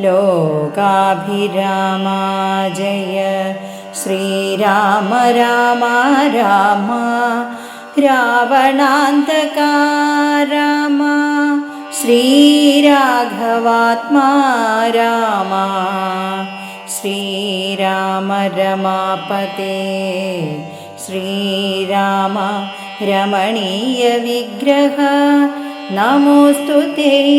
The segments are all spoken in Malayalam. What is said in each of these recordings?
लोकाभिरामा जय। श्रीराम राम राम। रावणान्तका राम। श्रीराघवात्मा राम। श्रीराम रमापते। श्रीराम रमणीयविग्रह नमोऽस्तु ते।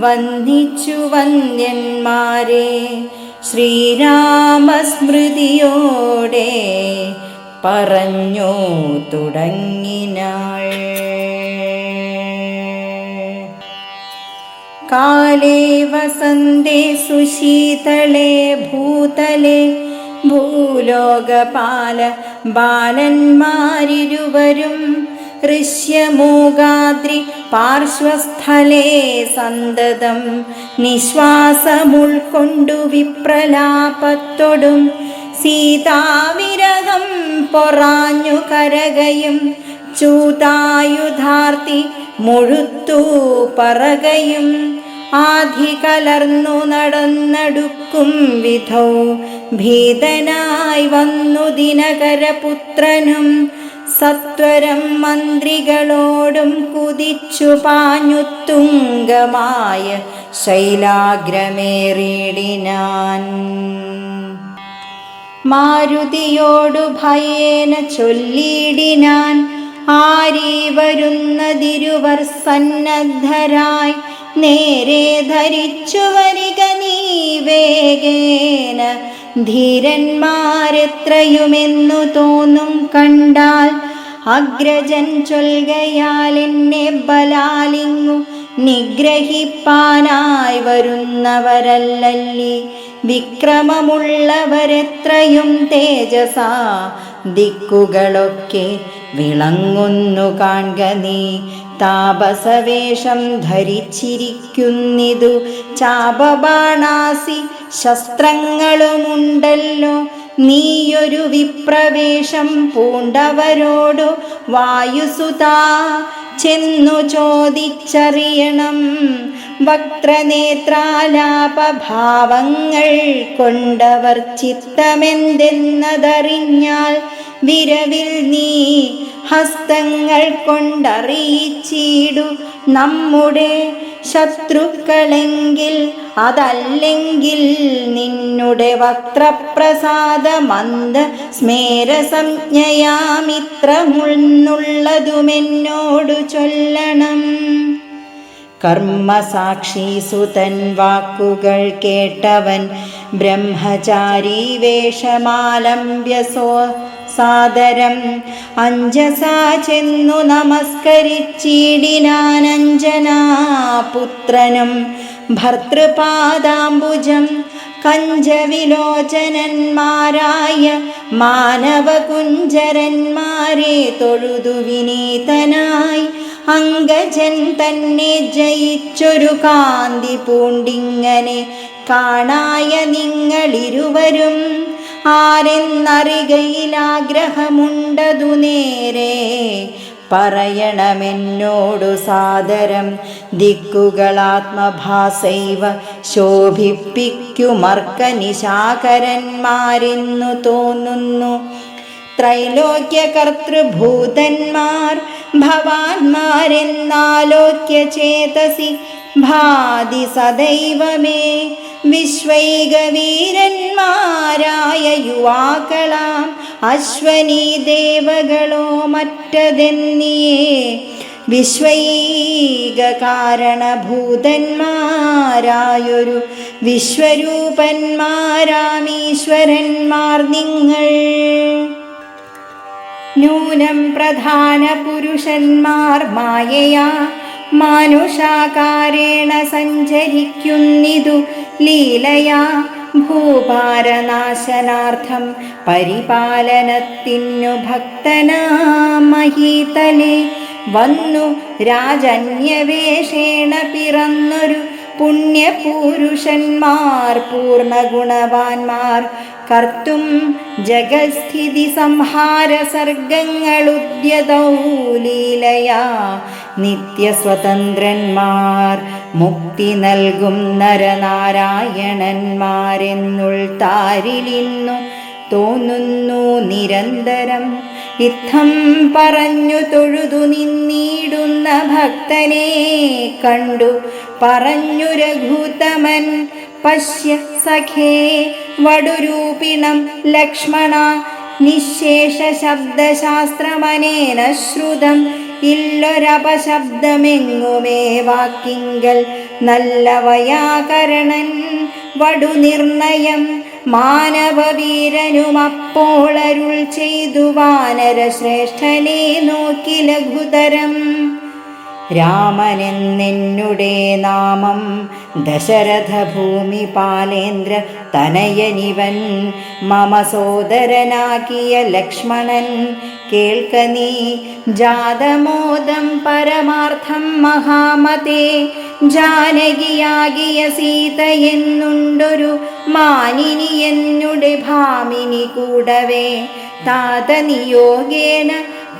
വന്ദിച്ചു വന്ദ്യന്മാരെ ശ്രീരാമസ്മൃതിയോടെ പറഞ്ഞു തുടങ്ങിനാൾ. കാലേ വസന്തേ സുശീതളേ ഭൂതലേ ഭൂലോകപാല ബാലന്മാരിരുവരും ഋഷ്യമൂകാദ്രി പാർശ്വസ്ഥലേ സന്തതം. നിശ്വാസമുൾക്കൊണ്ടു വിപ്രലാപത്തൊടും. സീതാവിരഹം പൊറാഞ്ഞു കരകയും. ചൂതായുധാർത്തി മുഴുത്തു പറകയും. ആധി കലർന്നു നടന്നടുക്കും വിധോ. ഭീതനായി വന്നു ദിനകരപുത്രനും. സത്വരം മന്ത്രികളോടും കുതിച്ചു പാഞ്ഞു തുങ്കമായ ശൈലാഗ്രമേറിയിടിനാൻ മാരുതിയോടു ഭയേന ചൊല്ലിയിടിനാൻ ആരീ വരുന്നതിരുവർ സന്നദ്ധരായി നേരെ ധരിച്ചു വരിക നീ വേഗേന. ധീരന്മാരെത്രയുമെന്നു തോന്നും കണ്ടാൽ അഗ്രജൻ ചൊൽകയാൽ എന്നെ ബലാലിങ്ങു നിഗ്രഹിപ്പാനായി വരുന്നവരല്ലല്ലി. വിക്രമമുള്ളവരെത്രയും തേജസ ദിക്കുകളൊക്കെ വിളങ്ങുന്നു കാൺക നീ. താപസവേഷം ധരിച്ചിരിക്കുന്നിതു ചാപബാണാസി ശസ്ത്രങ്ങളുമുണ്ടല്ലോ. നീയൊരു വിപ്രവേശം പൂണ്ടവരോടു വായുസുതാ. ചെന്നു ചോദിച്ചറിയണം വക്രനേത്രാലാപഭാവങ്ങൾ കൊണ്ടവർ ചിത്തമെന്തെന്നതറിഞ്ഞാൽ വിരവിൽ നീ ഹസ്തങ്ങൾ കൊണ്ടറിയിച്ചിടു. നമ്മുടെ ശത്രുക്കളെങ്കിൽ അതല്ലെങ്കിൽ നിന്നുടെ വക്രപ്രസാദ മന്ദ സ്മേരസംജ്ഞയാമിത്രമുള്ളതുമെന്നോടു ചൊല്ലണം. കർമ്മസാക്ഷി സുതൻ വാക്കുകൾ കേട്ടവൻ ബ്രഹ്മചാരി വേഷമാലംബ്യസോ സാദരം. അഞ്ജസാ ചെന്നു നമസ്കരിച്ചിടിനാനഞ്ജനാപുത്രനും. ഭർത്തൃപാദാംബുജം കഞ്ചവിലോചനന്മാരായ മാനവകുഞ്ചരന്മാരെ തൊഴുതു വിനീതനായി. അങ്കജൻ തന്നെ ജയിച്ചൊരു കാന്തി പൂണ്ടിങ്ങനെ. കാണായ നിങ്ങളിരുവരും ആരെന്നറികയിലാഗ്രഹമുണ്ടതു നേരെ പറയണമെന്നോടു സാദരം. ദിക്കുകളാത്മഭാസൈവ ശോഭിപ്പിക്കുമർക്കനിശാകരന്മാരെന്നു തോന്നുന്നു. ത്രൈലോക്യ കർത്തൃഭൂതന്മാർ ഭവാന്മാരെന്നാലോക്യ ചേതസി ഭാതി സദൈവമേ വിശ്വൈകവീരന്മാരായ യുവാക്കളാം അശ്വനി ദേവകളോ മറ്റതെന്നിയേ വിശ്വൈക കാരണഭൂതന്മാരായൊരു വിശ്വരൂപന്മാരാമീശ്വരന്മാർ നിങ്ങൾ. നൂനം പ്രധാന പുരുഷന്മാർ മായയാ മാനുഷാകാരേണ സഞ്ചരിക്കുന്നിതു ലീലയാ ഭൂഭാരനാശനാർത്ഥം പരിപാലനത്തിനു ഭക്തനാമഹീതലേ വന്നു രാജന്യവേഷേണ പിറന്നൊരു പുണ്യപുരുഷന്മാർ പൂർണഗുണവാന്മാർ കർത്തും ജഗസ്ഥിതി സംഹാര സർഗങ്ങളുദ്യതൗ ലീലയാ. നിത്യസ്വതന്ത്രന്മാർ മുക്തി നൽകും നരനാരായണന്മാരെന്നുൾ താരിലിന്നു തോന്നുന്നു നിരന്തരം. ഇത്തം പറഞ്ഞു തൊഴുതു നിന്നീടുന്ന ഭക്തനെ കണ്ടു പറഞ്ഞു രഘുതമൻ പശ്യ സഖേ വടുരൂപിണം ലക്ഷ്മണ നിശേഷ ശബ്ദശാസ്ത്രമനേന ശ്രുതം ഇല്ലൊരപശബ്ദമെങ്ങുമേ വാക്കിങ്കൽ നല്ല വയാകരണൻ വടുനിർണയം മാനവവീരനുമപ്പോളരുൾ ചെയ്തു വാനരശ്രേഷ്ഠനെ നോക്കി ലഘുതരം. രാമനെന്നെന്നുടെ നാമം ദശരഥ ഭൂമി പാലേന്ദ്ര തനയനിവൻ. മമ സോദരനാക്കിയ ലക്ഷ്മണൻ കേൾക്ക നീ ജാതമോദം പരമാർത്ഥം മഹാമതേ. ജാനകിയാകിയ സീത എന്നുണ്ടൊരു മാനിനി എന്നുടെ ഭാമിനി കൂടവേ. താത നിയോഗേന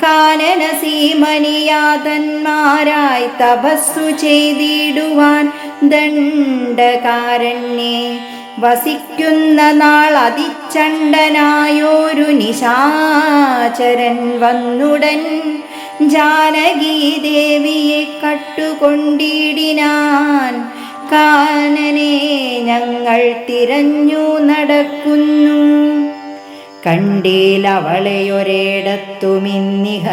കാനന സീമനിയാതന്മാരായി തപസ്സു ചെയ്തിടുവാൻ ദണ്ഡകാരണ്യേ. വസിക്കുന്ന നാൾ അതിച്ചണ്ടനായോരു നിശാചരൻ വന്നുടൻ. ജാനകീദേവിയെ കട്ടുകൊണ്ടിടിനാൻ കാനനെ ഞങ്ങൾ തിരഞ്ഞു നടക്കുന്നു. കണ്ടീലവളെയൊരിടത്തുമിന്നിഹ.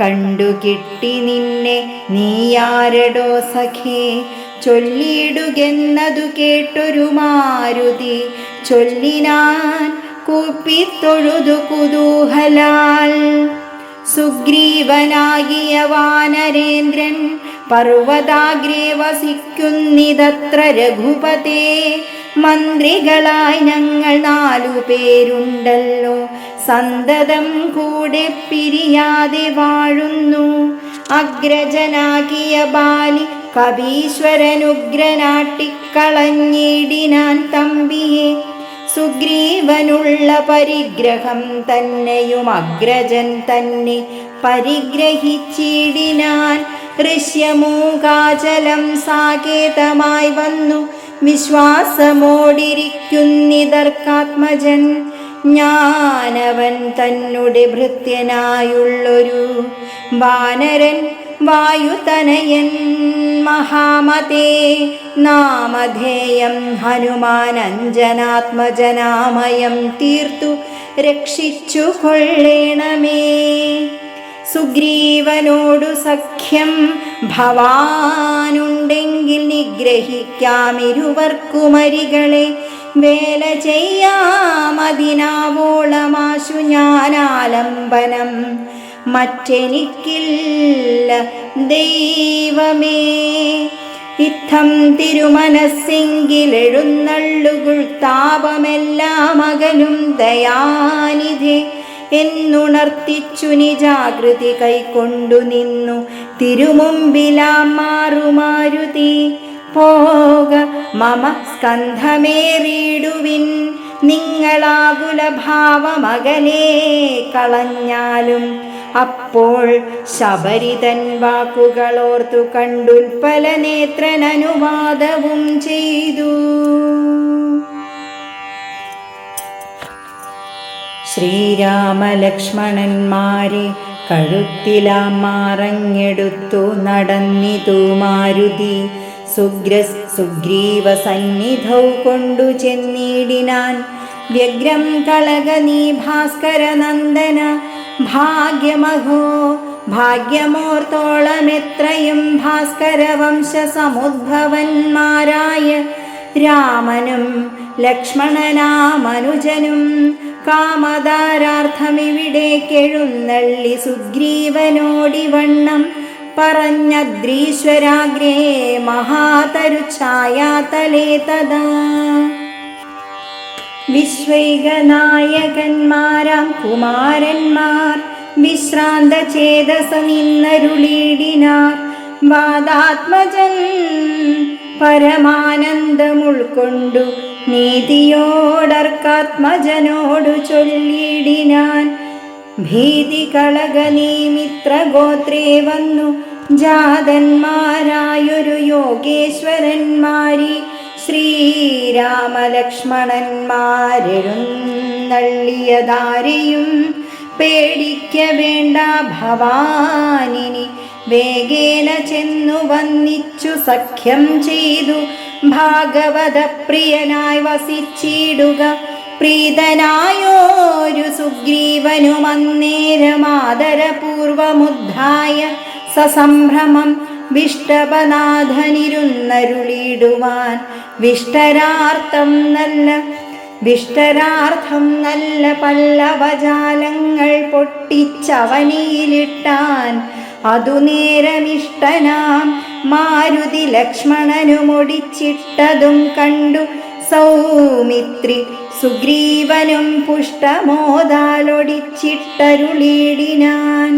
കണ്ടു കിട്ടി നിന്നെ നീയാരടോ സഖേ. ചൊല്ലിടുകെന്നതു കേട്ടൊരു മാരുതി. ചൊല്ലിനാൻ കൂപ്പിത്തൊഴുതു കുതൂഹലാൽ. സുഗ്രീവനാകിയ വാനരേന്ദ്രൻ പർവതാഗ്രേ വസിക്കുന്നിതത്ര രഘുപതേ. മന്ത്രികളായി ഞങ്ങൾ നാലു പേരുണ്ടല്ലോ. സന്തതം കൂടെ പിരിയാതെ വാഴുന്നു. അഗ്രജനാകിയ ബാലി കവീശ്വരനുഗ്രനാട്ടിക്കളഞ്ഞിടിനാൻ തമ്പിയെ. സുഗ്രീവനുള്ള പരിഗ്രഹം തന്നെയും അഗ്രജൻ തന്നെ പരിഗ്രഹിച്ചിടിനാൻ ഋഷ്യമൂകാചലം സാകേതമായി വന്നു. വിശ്വാസമോടിരിക്കുന്നിതർക്കാത്മജൻ ഞാനവൻ തന്നുടെ ഭൃത്യനായുള്ളൊരു വാനരൻ വായുതനയൻ മഹാമതേ നാമധേയം ഹനുമാൻ അഞ്ജനാത്മജനാമയം തീർത്തു രക്ഷിച്ചു കൊള്ളേണമേ സുഗ്രീവനോടു സഖ്യം ഭവാനുണ്ടെങ്കിൽ നിഗ്രഹിക്കാമിരുവർക്കുമരികളെ. വേല ചെയ്യാമതിനാവോളമാശു ഞാനാലംബനം. മറ്റെനിക്കില്ല ദൈവമേ. ഇത്തം തിരുമനസ്സെങ്കിലെഴുന്നള്ളുകൾ താപമെല്ലാം അകലും ദയാനിധേ. എന്നുണർത്തിച്ചു നിജാകൃതി കൈക്കൊണ്ടു നിന്നു. തിരുമുമ്പിലാം മാറുമാരുതി. പോക മമ സ്കന്ധമേറിയിടുവിൻ. നിങ്ങളാകുല ഭാവമകനെ കളഞ്ഞാലും. അപ്പോൾ ശബരിതൻ വാക്കുകളോർത്തു കണ്ടുൽപ്പല നേത്രൻ അനുവാദവും ചെയ്തു. ശ്രീരാമലക്ഷ്മണന്മാരെ കഴുത്തിലാം നടന്നിതു മാരുതി. സുഗ്ര സുഗ്രീവ സന്നിധൗ കൊണ്ടു ചെന്നിടിനാൻ. വ്യഗ്രം കളകനീ ഭാസ്കര നന്ദന. ഭാഗ്യമഹോ ഭാഗ്യമോർത്തോളമെത്രയും ഭാസ്കര വംശസമുദ്ഭവന്മാരായ രാമനും ലക്ഷ്മണനാമനുജനും കാമദാരാർത്ഥമിവിടേക്കെഴുന്നള്ളി സുഗ്രീവനോടിവണ്ണം പറഞ്ഞദ്രീശ്വരാഗ്രേ മഹാതരുഛായാതലേ തഥാ. വിശ്വൈകനായകന്മാരാം കുമാരന്മാർ വിശ്രാന്ത ചേതസ വാദാത്മജൻ പരമാനന്ദമുൾക്കൊണ്ടു നീതിയോടർക്കാത്മജനോടു ചൊല്ലിടിനാൻ ഭീതി കളക നീ മിത്രഗോത്രേ വന്നു. ജാതന്മാരായൊരു യോഗേശ്വരന്മാരി. ശ്രീരാമലക്ഷ്മണന്മാരെഴുന്നള്ളിയതാരെയും പേടിക്ക വേണ്ട ഭവാനിനി. വേഗേന ചെന്നു വന്നിച്ചു സഖ്യം ചെയ്തു. ഭാഗവത പ്രിയനായി വസിച്ചിടുക. പ്രീതനായോരു സുഗ്രീവനുമന്നേരമാദരപൂർവമുദ്ധായ സസംഭ്രമം വിഷ്ടപനാഥനിരുന്നരുളിടുവാൻ വിഷ്ടരാർത്ഥം നല്ല വിഷ്ടരാർത്ഥം നല്ല പല്ലവജാലങ്ങൾ പൊട്ടിച്ചവനിയിലിട്ടാൻ. അതു നേരമിഷ്ടനാം മാരുതി ലക്ഷ്മണനുമൊടിച്ചിട്ടതും കണ്ടു. സൗമിത്രി സുഗ്രീവനും പുഷ്ടമോതാലൊടിച്ചിട്ടരുളീടിനാൻ.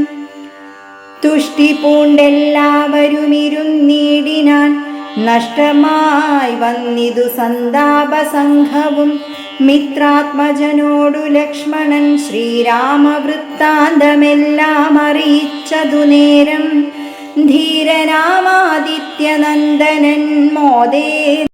തുഷ്ടി പൂണ്ടെല്ലാവരും ഇരുന്നിടിനാൻ നഷ്ടമായി വന്നിതു സന്താപസംഘവും മിത്രാത്മജനോടു ലക്ഷ്മണൻ ശ്രീരാമവൃത്താന്തമെല്ലാം അറിയിച്ചതു നേരം ധീരനാമാദിത്യനന്ദനൻ മോദേ